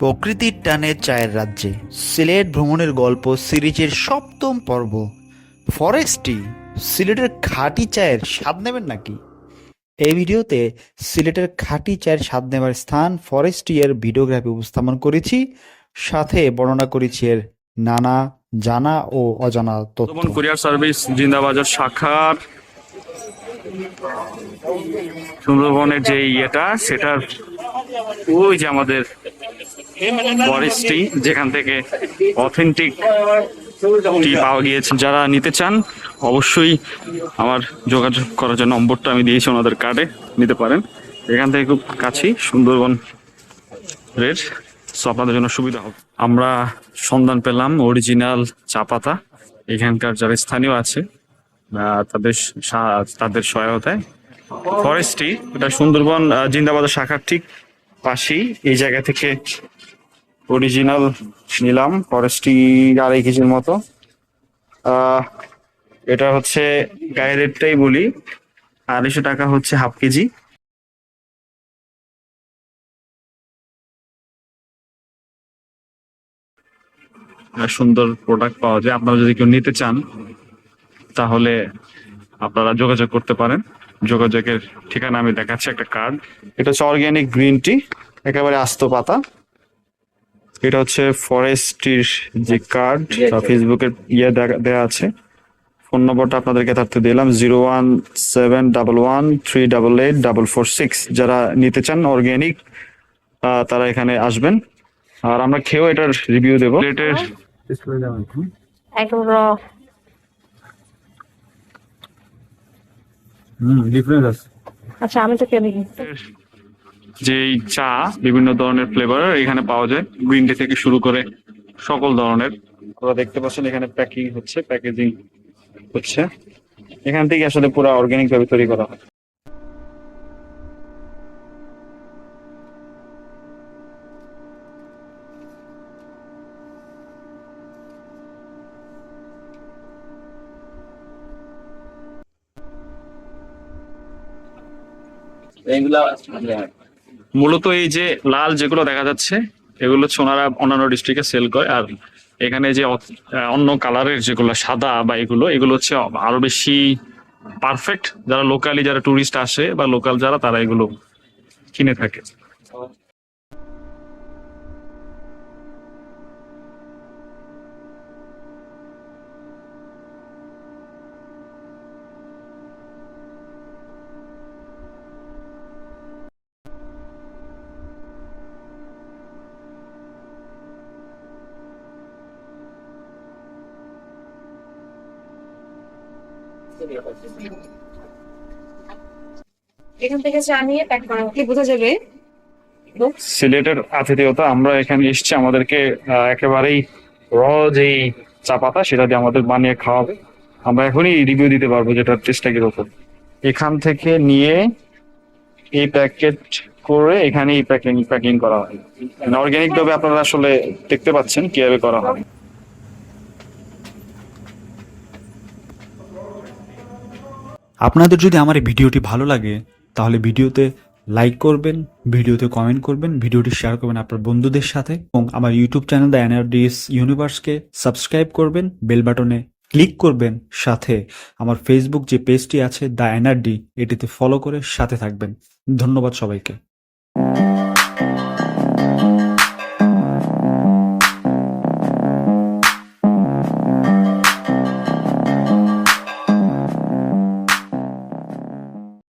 প্রকৃতির টানে চায়ের রাজ্যে। সিলেট ভ্রমণের গল্প সিরিজের সপ্তম পর্ব। ফরেস্টটি সিলেটের খাঁটি চায়ের স্বাদ নেবেন নাকি? এই ভিডিওতে সিলেটের খাঁটি চায়ের স্বাদ নেবার স্থান ফরেস্টটি এর ভিডিওগ্রাফি উপস্থাপন করেছি। সাথে বর্ণনা করেছি এর নানা, জানা ও অজানা তথ্য। কুরিয়ার সার্ভিস, জিন্দাবাজার শাখার সুন্দরবনের যে ইয়েটা সেটার ওই যে আমাদের ফরেস্টটি যেখান থেকে অথেন্টিক টি পাওয়া গিয়েছে। যারা নিতে চান, অবশ্যই আমার যোগাযোগ করার জন্য নম্বরটা আমি দিয়েছি ওনাদের কার্ডে নিতে পারেন। এখান থেকে খুব কাছেই সুন্দরবন রেট সো আপনাদের জন্য সুবিধা হবে। আমরা সন্ধান পেলাম অরিজিনাল চা পাতা এখানকার যারা স্থানীয় আছে তাদের তাদের সহায়তায়। ফরেস্টটি এটা সুন্দরবন আহ, জিন্দাবাজার শাখার ঠিক পাশেই। এই জায়গা থেকে অরিজিনাল নিলাম ফরেস্টটি আড়াই কেজির মতো। এটা হচ্ছে গায়ের রেটটাই বলি আড়াইশো টাকা হচ্ছে হাফ কেজি। সুন্দর প্রোডাক্ট পাওয়া যায়। আপনারা যদি কেউ নিতে চান তাহলে আপনারা যোগাযোগ করতে পারেন। যোগাযোগের ঠিকানা আমি দেখাচ্ছি একটা কার্ড এটা হচ্ছে অর্গ্যানিক গ্রিন টি একেবারে আস্ত পাতা। এটা হচ্ছে ফরেস্টির যে কার্ড ফেসবুকের ইয়ে দেওয়া আছে। ফোন নম্বরটা আপনাদেরকে থাকতে দিলাম zero one seven double one three double eight double four six যারা নিতে চান অর্গ্যানিক তারা এখানে আসবেন। আর আমরা খেয়েও এটার রিভিউ দেবো। এটার একদম র হুম ডিফারেন্স আছে। আচ্ছা আমি তো কেন যে চা বিভিন্ন ধরনের ফ্লেভার এখানে পাওয়া যায়। গ্রিন টি থেকে শুরু করে সকল ধরনের। আপনারা দেখতে পাচ্ছেন এখানে প্যাকিং হচ্ছে প্যাকেজিং হচ্ছে। এখান থেকে আসলে পুরো অর্গানিক ভাবে তৈরি করা হয়। মূলত এই যে লাল যেগুলো দেখা যাচ্ছে এগুলো সোনারা ওনারা অন্যান্য ডিস্ট্রিক্টে সেল করে। আর এখানে যে অন্য কালারের যেগুলো সাদা বা এগুলো এগুলো হচ্ছে আরও বেশি পারফেক্ট যারা লোকালি যারা টুরিস্ট আসে বা লোকাল যারা তারা এগুলো কিনে থাকে। এখান থেকে চা প্যাক করা কি বোঝা যাবে? সিলেটের আতিথেয়তা, আমরা এখানে এসেছি আমাদেরকে একেবারেই র যেই চা পাতা, সেটা দিয়ে আমাদের বানিয়ে খাওয়াবে। আমরা এখনই রিভিউ দিতে পারব যেটার টেস্টটা কীরকম। এখান থেকে নিয়ে এই প্যাকেট করে এখানে এই প্যাকিং প্যাকিং করা হয়। অর্গানিক ভাবে আপনারা আসলে দেখতে পাচ্ছেন কীভাবে করা হয়। আপনাদের যদি আমার এই ভিডিওটি ভালো লাগে, তাহলে ভিডিওতে লাইক করবেন, ভিডিওতে কমেন্ট করবেন, ভিডিওটি শেয়ার করবেন আপনার বন্ধুদের সাথে এবং আমার YouTube channel the N R D S ইউনিভার্সকে subscribe করবেন বেল বাটনে ক্লিক করবেন, সাথে আমার ফেসবুক যে পেজটি আছে দ্য এনআরডি এটিতে ফলো করে সাথে থাকবেন। ধন্যবাদ সবাইকে।